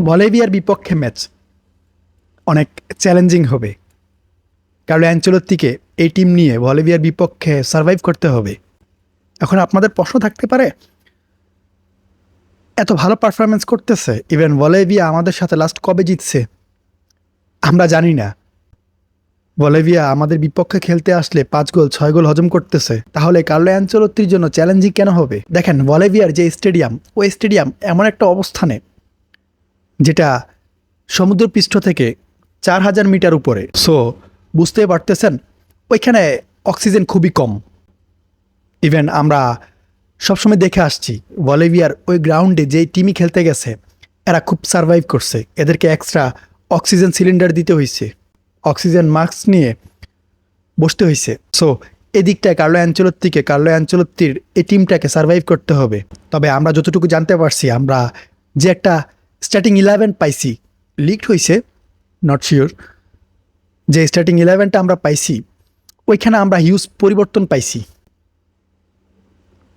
বলেভিয়ার বিপক্ষে ম্যাচ অনেক চ্যালেঞ্জিং হবে। কারণ অ্যাঞ্চলত্তিকে এই টিম নিয়ে বলেভিয়ার বিপক্ষে সার্ভাইভ করতে হবে। এখন আপনাদের প্রশ্ন থাকতে পারে, এত ভালো পারফরমেন্স করতেছে ইভেন বলেভিয়া আমাদের সাথে লাস্ট কবে জিতছে? আমরা জানি না। বলেভিয়া আমাদের বিপক্ষে খেলতে আসলে পাঁচ গোল, ছয় গোল হজম করতেছে। তাহলে কার্লো অ্যাঞ্চলত্তির জন্য চ্যালেঞ্জিং কেন হবে? দেখেন, বলেভিয়ার যে স্টেডিয়াম ওই স্টেডিয়াম এমন একটা অবস্থানে যেটা সমুদ্রপৃষ্ঠ থেকে চার হাজার মিটার উপরে। সো বুঝতে পারতেছেন, ওইখানে অক্সিজেন খুবই কম। ইভেন আমরা সবসময় দেখে আসছি, বলিভিয়ার ওই গ্রাউন্ডে যেই টিমই খেলতে গেছে, এরা খুব সার্ভাইভ করছে। এদেরকে এক্সট্রা অক্সিজেন সিলিন্ডার দিতে হয়েছে অক্সিজেন মাস্ক নিয়ে বসতে হয়েছে সো এদিকটায় কার্লো অ্যাঞ্চলত্তিকে, কার্লো অ্যাঞ্চলত্তির এই টিমটাকে সার্ভাইভ করতে হবে। তবে আমরা যতটুকু জানতে পারছি, আমরা যে একটা স্টার্টিং ইলেভেন পাইছি। লিকড হয়েছে নট শিওর যে স্টার্টিং ইলেভেনটা আমরা পাইছি, ওইখানে আমরা হিউজ পরিবর্তন পাইছি।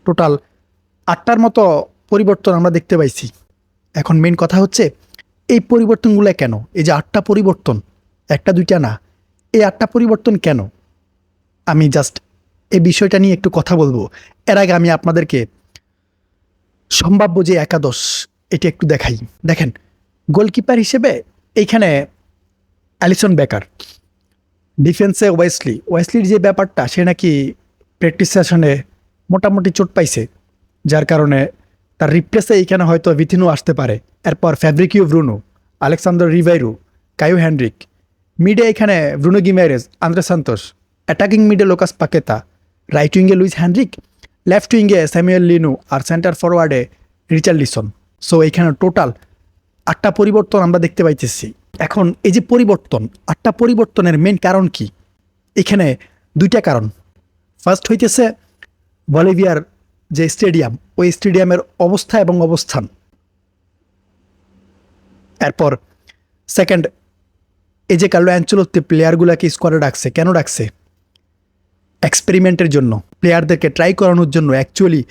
টোটাল আটটার মতো পরিবর্তন আমরা দেখতে পাইছি। এখন মেন কথা হচ্ছে, এই পরিবর্তনগুলো কেন? এই যে আটটা পরিবর্তন, একটা, দুইটা না, এই আটটা পরিবর্তন কেন? আমি জাস্ট এই বিষয়টা নিয়ে একটু কথা বলব। এর আগে আমি আপনাদেরকে সম্ভাব্য যে একাদশ এটা একটু দেখাই। দেখেন গোলকিপার হিসেবে এইখানে অ্যালিসন বেকার। ডিফেন্সে ওয়েসলি। ওয়েসলির যে ব্যাপারটা, সে নাকি প্র্যাকটিস সেশনে মোটামুটি চোট পাইছে। যার কারণে তার রিপ্লেসে এইখানে হয়তো ভিথিনু আসতে পারে। এরপর ফ্যাব্রিকিও ব্রুনো আলেকসান্ডার রিভাইরু, কায়ু হ্যান্ড্রিক মিডে এখানে Bruno Guimaraes Andrey Santos attacking মিডে Lucas Paqueta. Right উইঙ্গে লুইস হ্যান্ড্রিক লেফট উইঙ্গে স্যামুয়েল লিনু। আর সেন্টার ফরওয়ার্ডে রিচার্ড লিসন সো এখানে টোটাল আটটা পরিবর্তন আমরা দেখতে পাইতেছি। এখন এই যে পরিবর্তন, আটটা পরিবর্তনের মেন কারণ কি? এখানে দুইটা কারণ। ফার্স্ট হইতেছে বলিভিয়ার যে স্টেডিয়াম ওই স্টেডিয়ামের অবস্থা এবং অবস্থান। এরপর সেকেন্ড এই যে কার্লো অ্যাঞ্চলত্তি প্লেয়ারগুলোকে স্কোয়াডে ডাকছে, কেন ডাকছে? এক্সপেরিমেন্টের জন্য প্লেয়ারদেরকে ট্রাই করানোর জন্য অ্যাকচুয়ালি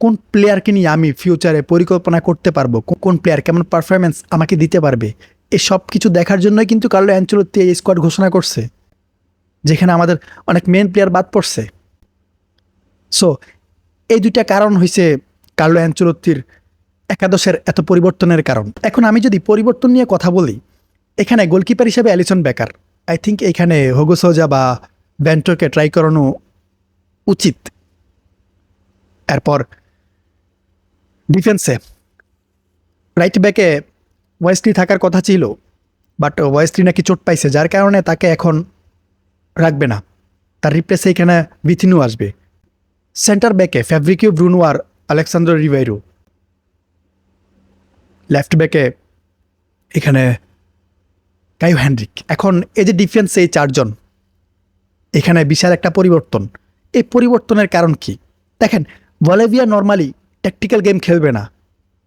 কোন প্লেয়ারকে নিয়ে আমি ফিউচারে পরিকল্পনা করতে পারব? কোন প্লেয়ার কেমন পারফরমেন্স আমাকে দিতে পারবে? এই সব কিছু দেখার জন্যই কিন্তু কার্লো অ্যাঞ্চলত্তি এই স্কোয়াড ঘোষণা করছে। যেখানে আমাদের অনেক মেন প্লেয়ার বাদ পড়ছে। সো এই দুইটা কারণ হয়েছে কার্লো অ্যাঞ্চলত্তির একাদশের এত পরিবর্তনের কারণ। এখন আমি যদি পরিবর্তন নিয়ে কথা বলি, এখানে গোলকিপার হিসেবে অ্যালিসন বেকার। আই থিঙ্ক এখানে হোগোসোজা বা ব্যান্টোকে ট্রাই করানো উচিত। এরপর ডিফেন্সে রাইট ব্যাকে ওয়েস্টলি থাকার কথা ছিল বাট ওয়েস্টলি নাকি চোট পাইছে, যার কারণে তাকে এখন রাখবে না। তার রিপ্লেসে এখানে ভিথিনু আসবে। সেন্টার ব্যাকে ফ্যাব্রিকিও ব্রুনো আর আলেকসান্ডার রিভাইরু লেফট ব্যাকে এখানে কায়ু হ্যান্ড্রিক এখন এই যে ডিফেন্স এই চারজন, এখানে বিশাল একটা পরিবর্তন। এই পরিবর্তনের কারণ কি? দেখেন বলেভিয়া নর্মালি ট্যাকটিক্যাল গেম খেলবে না।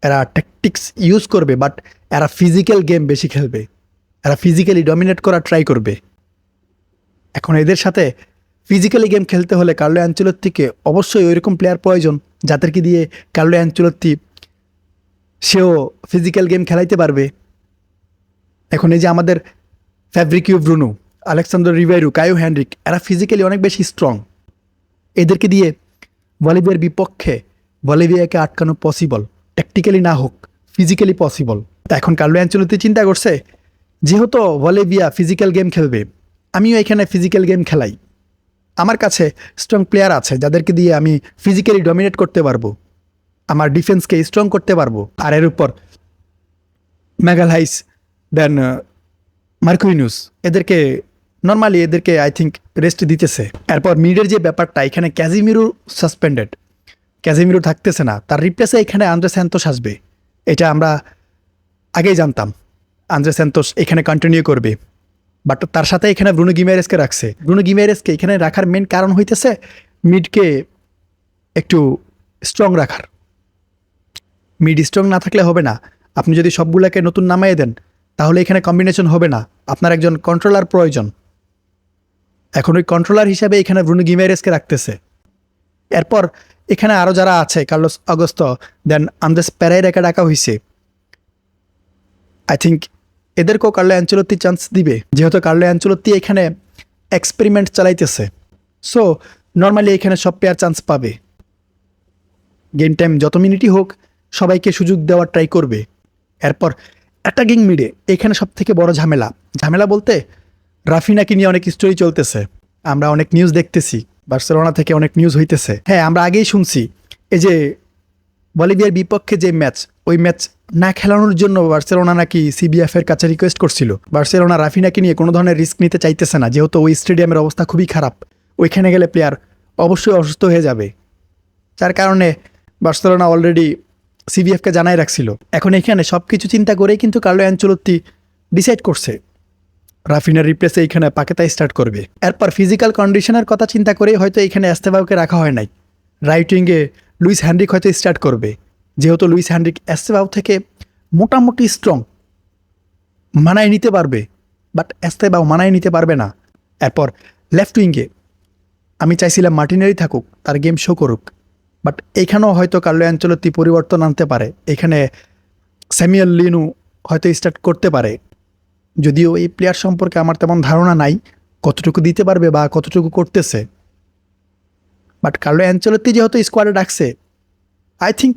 এরা ট্যাকটিক্স ইউজ করবে বাট এরা ফিজিক্যাল গেম বেশি খেলবে। এরা ফিজিক্যালি ডমিনেট করা ট্রাই করবে। এখন এদের সাথে ফিজিক্যালি গেম খেলতে হলে কার্লো অ্যাঞ্চলত্তিকে অবশ্যই ওইরকম প্লেয়ার প্রয়োজন যাদেরকে দিয়ে কার্লো অ্যাঞ্চলত্তি সেও ফিজিক্যাল গেম খেলাইতে পারবে। এখন এই যে আমাদের ফ্যাব্রিকিউ ব্রুনু আলেকসান্ডার রিভাইরু কায়ু হ্যান্ড্রিক এরা ফিজিক্যালি অনেক বেশি স্ট্রং এদেরকে দিয়ে বলিভিয়ার বিপক্ষে বলিভিয়াকে আটকানো পসিবল ট্যাকটিক্যালি না হোক ফিজিক্যালি পসিবল তা এখন কার্লো অ্যাঞ্চলতি চিন্তা করছে, যেহেতু বলিভিয়া ফিজিক্যাল গেম খেলবে, আমিও এখানে ফিজিক্যাল গেম খেলাই। আমার কাছে স্ট্রং প্লেয়ার আছে, যাদেরকে দিয়ে আমি ফিজিক্যালি ডমিনেট করতে পারব, আমার ডিফেন্সকে স্ট্রং করতে পারব, আর এর উপর মেগালহাইস দেন মার্কুইনিউস এদেরকে নর্মালি এদেরকে আই থিঙ্ক রেস্ট দিতেছে। এরপর মিডের যে ব্যাপারটা, এখানে ক্যাজিমিরু সাসপেন্ডেড ক্যাজিমিরু থাকতেছে না, তার রিপ্লেসে এখানে আন্দ্রে স্যান্তোস আসবে। এটা আমরা আগেই জানতাম। আন্দ্রে স্যান্তোস এখানে কন্টিনিউ করবে। বাট তার সাথে এখানে ব্রুনো গিমেরেসকে রাখছে। ব্রুনো গিমেরেসকে এখানে রাখার মেন কারণ হইতেছে মিডকে একটু স্ট্রং রাখার। মিড স্ট্রং না থাকলে হবে না। আপনি যদি সবগুলোকে নতুন নামাইয়ে দেন, তাহলে এখানে কম্বিনেশন হবে না। আপনার একজন কন্ট্রোলার প্রয়োজন। এখন ওই কন্ট্রোলার হিসাবে এখানে ব্রুনো গিমেরেসকে রাখতেছে। এরপর এখানে আরও যারা আছে, কার্লোস অগস্ত দেন আমদেস প্যারাইরাকে ডাকা হয়েছে আই থিঙ্ক এদেরকেও কার্লো অ্যাঞ্চলত্তি চান্স দিবে, যেহেতু কার্লো অ্যাঞ্চলত্তি এখানে এক্সপেরিমেন্ট চালাইতেছে। সো নর্মালি এখানে সব প্লেয়ার চান্স পাবে। গেম টাইম যত মিনিটই হোক, সবাইকে সুযোগ দেওয়ার ট্রাই করবে। এরপর অ্যাটাকিং মিডে এখানে সব থেকে বড় ঝামেলা। ঝামেলা বলতে রাফিনাকে নিয়ে অনেক স্টোরি চলতেছে। আমরা অনেক নিউজ দেখতেছি। বার্সেলোনা থেকে অনেক নিউজ হইতেছে। হ্যাঁ আমরা আগেই শুনছি। এই যে বলিভিয়ার বিপক্ষে যে ম্যাচ ওই ম্যাচ না খেলানোর জন্য বার্সেলোনা নাকি সিবিএফ এর কাছে রিকোয়েস্ট করছিল। বার্সেলোনা রাফিনাকে নিয়ে কোনো ধরনের রিস্ক নিতে চাইতেছে না, যেহেতু ওই স্টেডিয়ামের অবস্থা খুবই খারাপ। ওইখানে গেলে প্লেয়ার অবশ্যই অসুস্থ হয়ে যাবে। যার কারণে বার্সেলোনা অলরেডি সিবিএফকে জানাই রাখছিল। এখন এখানে সব কিছু চিন্তা করেই কিন্তু কার্লো অ্যাঞ্চলত্তি ডিসাইড করছে। রাফিনার রিপ্লেসে এইখানে পাকেতা স্টার্ট করবে। এরপর ফিজিক্যাল কন্ডিশনের কথা চিন্তা করেই হয়তো এখানে এস্তেবাউকে রাখা হয় নাই। রাইট উইংয়ে লুইস হ্যান্ড্রিক হয়তো স্টার্ট করবে। যেহেতু লুইস হ্যান্ড্রিক এস্তেবাউ থেকে মোটামুটি স্ট্রং মানায় নিতে পারবে বাট এস্তেবাউ মানায় নিতে পারবে না। এরপর লেফট উইংয়ে আমি চাইছিলাম মার্টিনেরই থাকুক, তার গেম শো করুক বাট এইখানেও হয়তো কার্লো অ্যাঞ্চলত্তি পরিবর্তন আনতে পারে। এখানে স্যামিয়াল লিনু হয়তো স্টার্ট করতে পারে। যদিও এই প্লেয়ার সম্পর্কে আমার তেমন ধারণা নাই, কতটুকু দিতে পারবে বা কতটুকু করতেছে। বাট কার্লো অ্যাঞ্চলত্তি যেহেতু স্কোয়াডে ডাকছে আই থিঙ্ক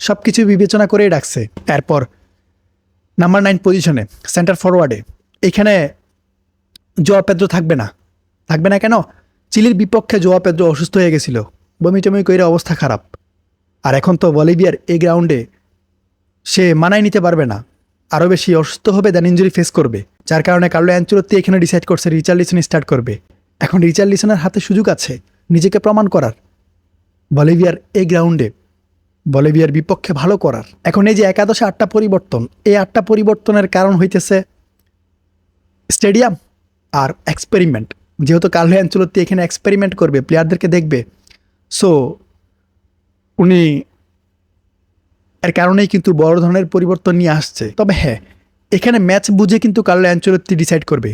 সব কিছু বিবেচনা করেই ডাকছে। এরপর নাম্বার নাইন পজিশনে সেন্টার ফরওয়ার্ডে এখানে জোয়া পেদ্রো থাকবে না। থাকবে না কেন? চিলির বিপক্ষে জোয়া পেদ্রো অসুস্থ হয়ে গেছিল। বমি টমি কইরে অবস্থা খারাপ। আর এখন তো বলিভিয়ার এই গ্রাউন্ডে সে মানায় নিতে পারবে না। আরও বেশি অসুস্থ হবে দেন ইঞ্জুরি ফেস করবে, যার কারণে কার্লো অ্যাঞ্চলত্তি এখানে ডিসাইড করছে রিচার্লিসন স্টার্ট করবে। এখন রিচার্লিসনের হাতে সুযোগ আছে, নিজেকে প্রমাণ করার। বলিভিয়ার এই গ্রাউন্ডে, বলিভিয়ার বিপক্ষে ভালো করার। এখন এই যে একাদশে আটটা পরিবর্তন, এই আটটা পরিবর্তনের কারণ হইতেছে স্টেডিয়াম আর এক্সপেরিমেন্ট যেহেতু কার্লো অ্যাঞ্চলত্তি এখানে এক্সপেরিমেন্ট করবে প্লেয়ারদেরকে দেখবে। সো উনি এর কারণেই কিন্তু বড় ধরনের পরিবর্তন নিয়ে আসছে। তবে হ্যাঁ এখানে ম্যাচ বুঝে কিন্তু কার্লো অ্যাঞ্চলত্তি ডিসাইড করবে।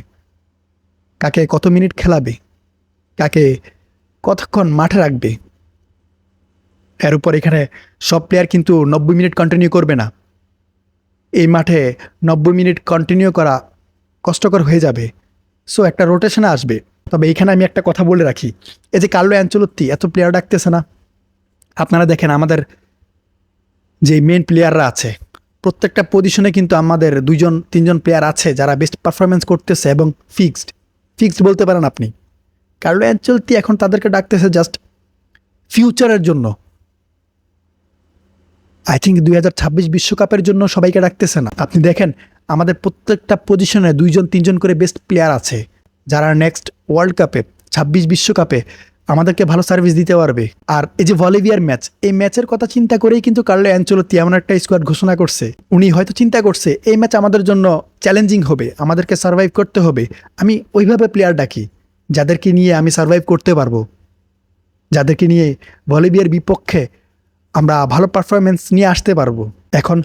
কাকে কত মিনিট খেলাবে? কাকে কতক্ষণ মাঠে রাখবে? এর উপর এখানে সব প্লেয়ার কিন্তু নব্বই মিনিট কন্টিনিউ করবে না। এই মাঠে নব্বই মিনিট কন্টিনিউ করা কষ্টকর হয়ে যাবে। সো একটা রোটেশনে আসবে। তবে এখানে আমি একটা কথা বলে রাখি। এই যে কার্লো অ্যাঞ্চলত্তি এত প্লেয়ার ডাকতেছে না। আপনারা দেখেন আমাদের যে মেন প্লেয়াররা আছে, প্রত্যেকটা পজিশনে কিন্তু আমাদের দুইজন, তিনজন প্লেয়ার আছে যারা বেস্ট পারফরমেন্স করতেছে এবং ফিক্সড ফিক্সড বলতে পারেন আপনি। কার্লো অ্যাঞ্চলতি এখন তাদেরকে ডাকতেছে জাস্ট ফিউচারের জন্য। আই থিঙ্ক দুই হাজার ছাব্বিশ বিশ্বকাপের জন্য সবাইকে ডাকতেছে না। আপনি দেখেন, আমাদের প্রত্যেকটা পজিশনে দুইজন, তিনজন করে বেস্ট প্লেয়ার আছে। যারা নেক্সট ওয়ার্ল্ড কাপে ছাব্বিশ বিশ্বকাপে আমাদেরকে ভালো সার্ভিস দিতে পারবে। আর এই যে ভলিভিয়ার ম্যাচ এই ম্যাচের কথা চিন্তা করেই কিন্তু কার্লো অ্যাঞ্চলতি এমন একটা স্কোয়াড ঘোষণা করছে। উনি হয়তো চিন্তা করছে, এই ম্যাচ আমাদের জন্য চ্যালেঞ্জিং হবে, আমাদেরকে সার্ভাইভ করতে হবে। আমি ওইভাবে প্লেয়ার ডাকি, যাদেরকে নিয়ে আমি সার্ভাইভ করতে পারব। যাদেরকে নিয়ে বলিভিয়ার বিপক্ষে আমরা ভালো পারফরমেন্স নিয়ে আসতে পারব। এখন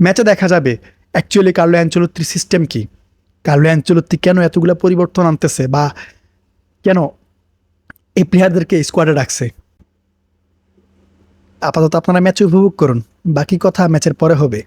ম্যাচে দেখা যাবে অ্যাকচুয়ালি কার্লো অ্যাঞ্চলত্রির সিস্টেম কি? কার্লো অ্যাঞ্চলত্রি কেন এতগুলো পরিবর্তন আনতেছে বা কেন এই প্লেয়ারদেরকে স্কোয়াডে রাখছে। আপাতত আপনারা ম্যাচ উপভোগ করুন বাকি কথা ম্যাচের পরে হবে।